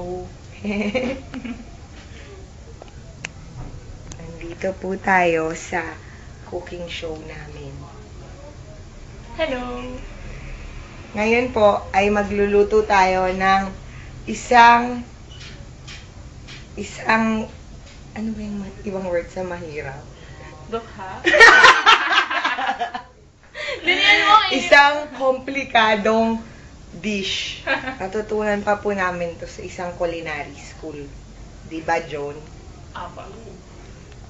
Nandito po tayo sa cooking show namin. Hello. Ngayon po ay magluluto tayo ng isang isang ano ba yung ibang word sa mahirap? Dukha. Eh. Isang komplikadong dish. Natutunan pa po namin to sa isang culinary school. Di ba, Joan? Apa.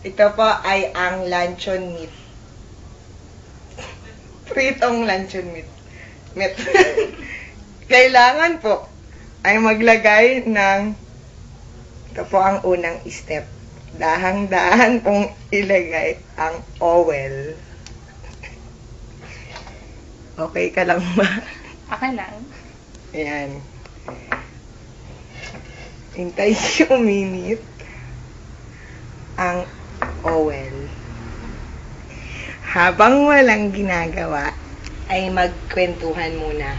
Ito po ay ang luncheon meat. Pritong luncheon meat. meat. Kailangan po ay maglagay ng ito po ang unang step. Dahang-dahan pong ilagay ang oil. Okay ka lang ba? Okay lang. Ayan. Hintay siya uminit ang oil. Habang walang ginagawa, ay magkwentuhan muna.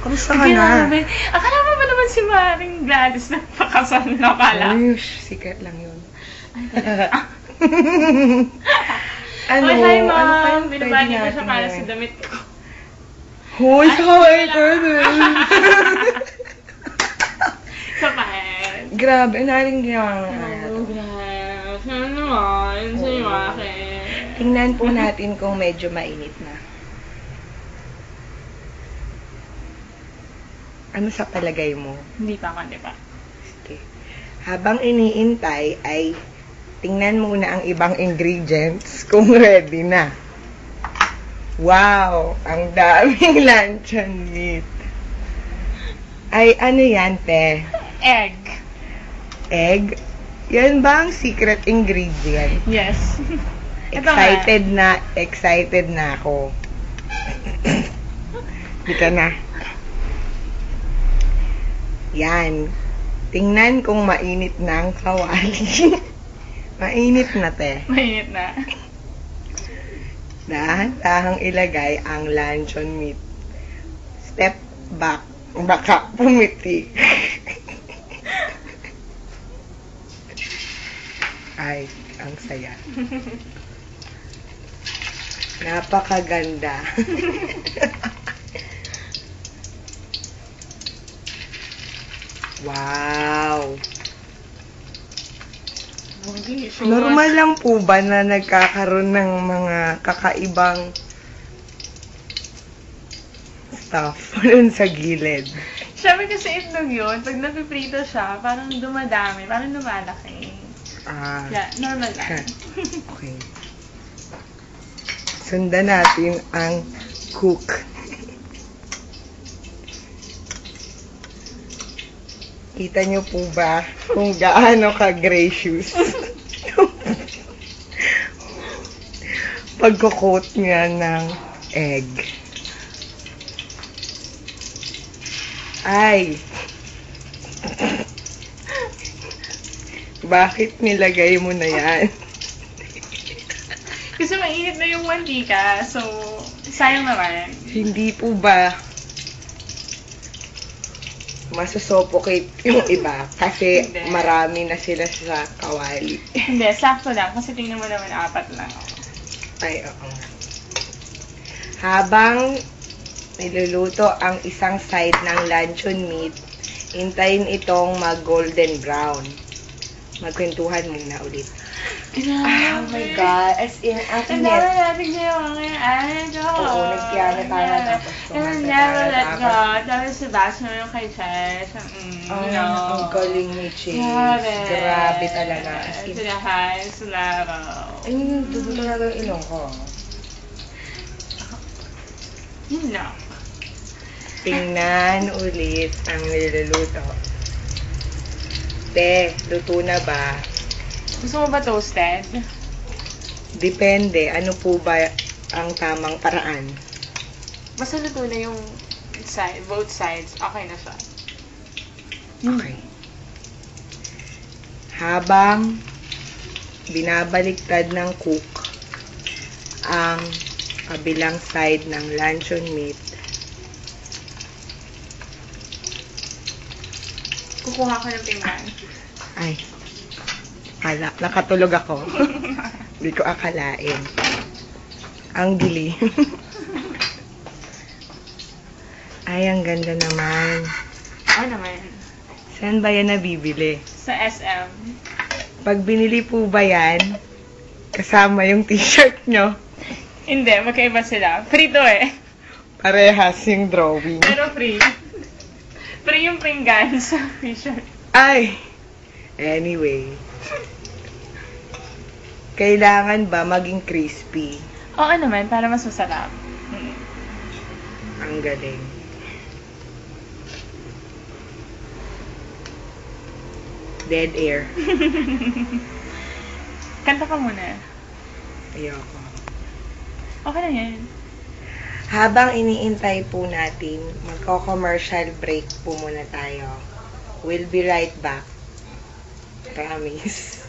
Kamusta ka na? Grabe. Akala mo ba naman si Maring Gladys na pakasal na pala? Ay, shh, secret lang yun. ano? Hoy, hi ano ma'am. Binabati pwede ko siya para sa damit ko. Hoy, Ay, kaway wala. ko din. Sa pahit. Grabe, naring ginawa. Oh, grabe. Ano naman? Sa iyo Oo. akin. Tingnan po natin kung medyo mainit na. Ano sa palagay mo? Hindi pa ako, hindi pa. Sige. Habang iniintay ay tingnan muna ang ibang ingredients kung ready na. Wow! Ang daming luncheon meat. Ay, ano yan, te? Egg. Egg? Yan ba ang secret ingredient? Yes. Excited na, excited na ako. Dito na. Yan. Tingnan kung mainit na ang kawali. mainit na, te. Mainit na. Dahan-dahang ilagay ang luncheon meat. Step back. Baka pumiti. Ay, ang saya. Napakaganda. wow. Normal lang po ba na nagkakaroon ng mga kakaibang stuff dun sa gilid? Siyempre kasi itlog yun, pag napiprito siya, parang dumadami, parang lumalaki. Ah, Yeah, normal lang. okay. Sundan natin ang cook. Kita niyo po ba kung gaano ka-gracious? Pagkukot niya ng egg. Ay! Bakit nilagay mo na yan? Kasi mainit na yung mantika, so sayang naman. Hindi po ba masusuffocate yung iba kasi Hindi. marami na sila sa kawali. Hindi, sakto lang. Kasi tingnan mo naman, apat lang. Ay, oo. Habang niluluto ang isang side ng luncheon meat, hintayin itong mag-golden brown. Magkwentuhan muna ulit. Oh my God. As in, ang init. never let me go. Ay, go. Oo, nagpiano tayo, tapos kumanta never let go. tapos- si Basma yung kay Chesh. Mm, Ay, no. ang galing ni Chase. Grabe. Grabe talaga. As in, sila low. ay, dugo talaga yung ilong ko. Lang. Tingnan ulit ang niluluto. Te, luto na ba? Gusto mo ba toasted? Depende. Ano po ba ang tamang paraan? Basta luto na yung side, both sides. Okay na siya. Okay. Habang binabaliktad ng cook ang kabilang side ng luncheon meat, Kukuha ko ng pinggan. Ay. Kala, nakatulog ako. Hindi ko akalain. Ang gili. Ay, ang ganda naman. Oo naman. Saan ba yan nabibili? Sa SM. Pag binili po ba yan, kasama yung t-shirt nyo, Hindi, magkaiba sila. Free to eh. parehas yung drawing. Pero free. Free yung pinggan sa t-shirt. Ay! Anyway. Kailangan ba maging crispy? Oo naman, para mas masarap. Mm. Ang galing. Dead air. Kanta ka muna. Ayoko. Okay na yan. Habang iniintay po natin, magko-commercial break po muna tayo. We'll be right back. Promise.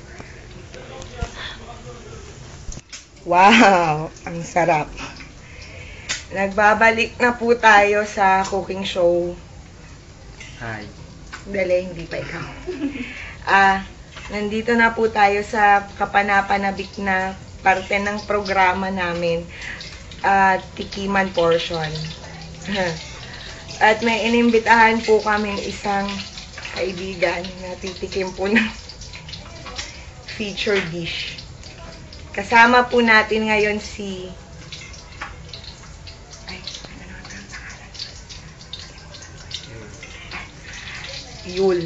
Wow! Ang sarap. Nagbabalik na po tayo sa cooking show. Hi. Dali, hindi pa ikaw. Ah, nandito na po tayo sa kapanapanabik na parte ng programa namin. Ah, tikiman portion. At may inimbitahan po kaming isang kaibigan na titikim po ng feature dish. Kasama po natin ngayon si ay, ano naman ang pangalan? Yul.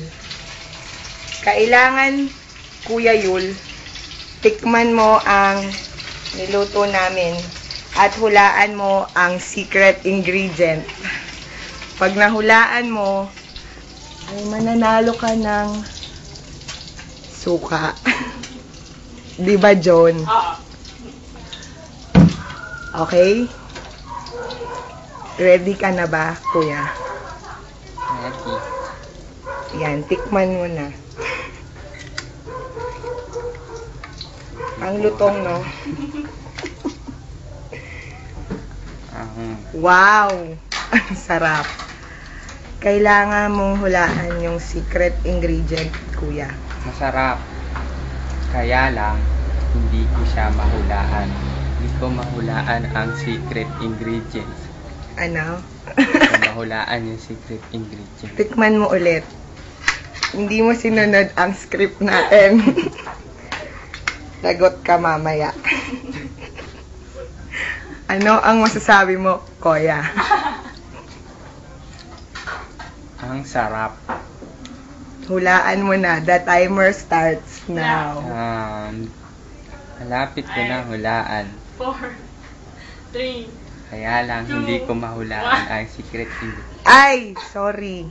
Kailangan, Kuya Yul, tikman mo ang niluto namin at hulaan mo ang secret ingredient. Pag nahulaan mo, ay mananalo ka ng suka. Di ba, John? Oo. Okay? Ready ka na ba, Kuya? Happy. Yan, tikman mo na. Ang lutong, no? Wow! Ang sarap. Kailangan mong hulaan yung secret ingredient, kuya. masarap. Kaya lang, hindi ko siya mahulaan. Hindi ko mahulaan ang secret ingredients. Ano? Hindi ko mahulaan yung secret ingredients. Tikman mo ulit. Hindi mo sinunod ang script natin. Lagot ka mamaya. ano ang masasabi mo, kuya? Ang sarap. Hulaan mo na. The timer starts now. Um, malapit ko na hulaan. Four. Three. Kaya lang, hindi ko mahulaan ang secret ingredients. Ay, sorry.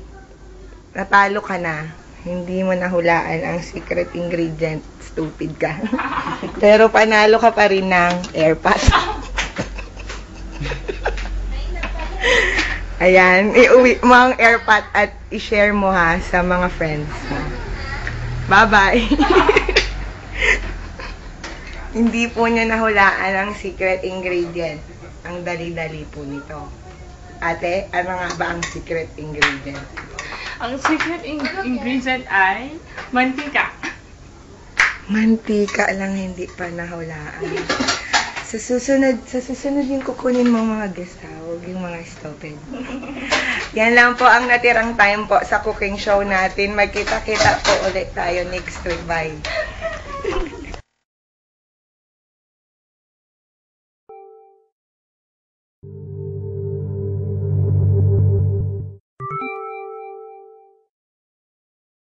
Natalo ka na. Hindi mo nahulaan ang secret ingredient. Stupid ka. Pero panalo ka pa rin ng airpass. Ayan, iuwi mo ang airpot at i-share mo ha sa mga friends mo. Bye-bye. Hindi po niya nahulaan ang secret ingredient. Ang dali-dali po nito. Ate, ano nga ba ang secret ingredient? Ang secret in- ingredient ay mantika. Mantika lang hindi pa nahulaan. Sa susunod, sa susunod yung kukunin mo mga guest ha, huwag yung mga stupid. Yan lang po ang natirang time po sa cooking show natin. Magkita-kita po ulit tayo next week. Bye.